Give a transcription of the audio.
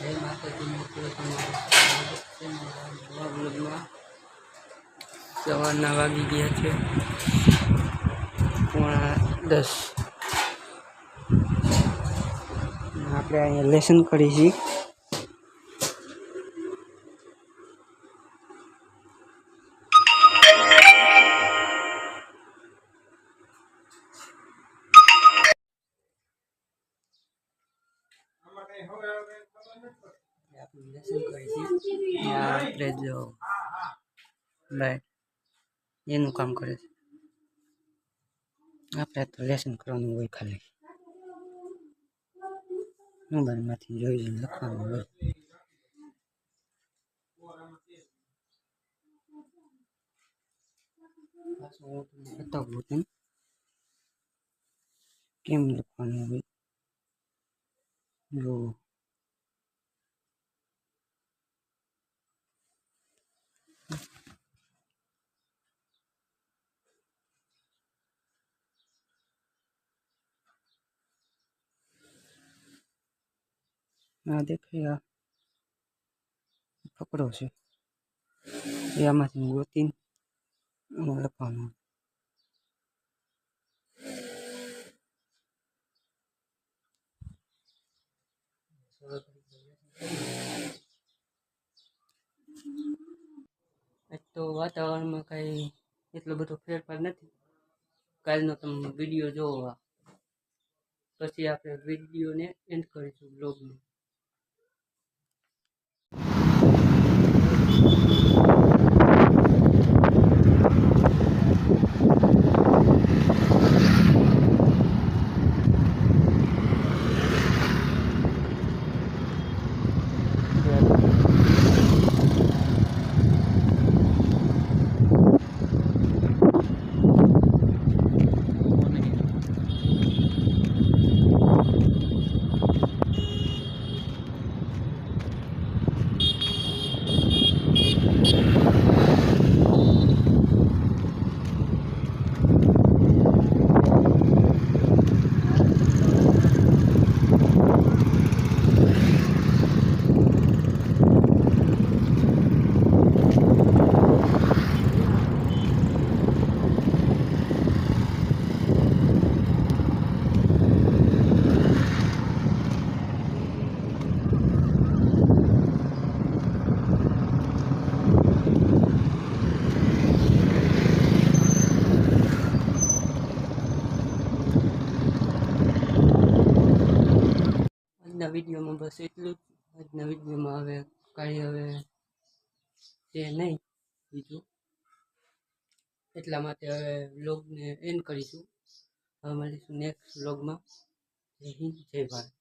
જય માતાજી સવારના વાગી ગયા છે પોણા દસ. આપણે અહીંયા લેસન કરી આપણે જો લાઈટ એનું કામ કરે છે. આપણે તો લેસન કરવાનું હોય ખાલી. મોબાઈલમાંથી જોઈ જોઈને લખવાનું હોય. કેમ લખવાનું હોય? જો આ દેખાય આ ફકડો છે એ આમાંથી ગોતીને આમાં લખવાનું આજ તો વાતાવરણમાં કાંઈ એટલો બધો ફેરફાર નથી કાલનો તમે વિડીયો જોવો આ. પછી આપણે વિડીયોને એન્ડ કરીશું બ્લોગને આજના વિડીયોમાં બસ એટલું જ. આજના વિડીયોમાં હવે કાંઈ હવે છે નહીં બીજું. એટલા માટે હવે વ્લોગને એન્ડ કરીશું. હવે મળીશું નેક્સ્ટ વ્લોગમાં. જય હિન્દ, જય ભારત.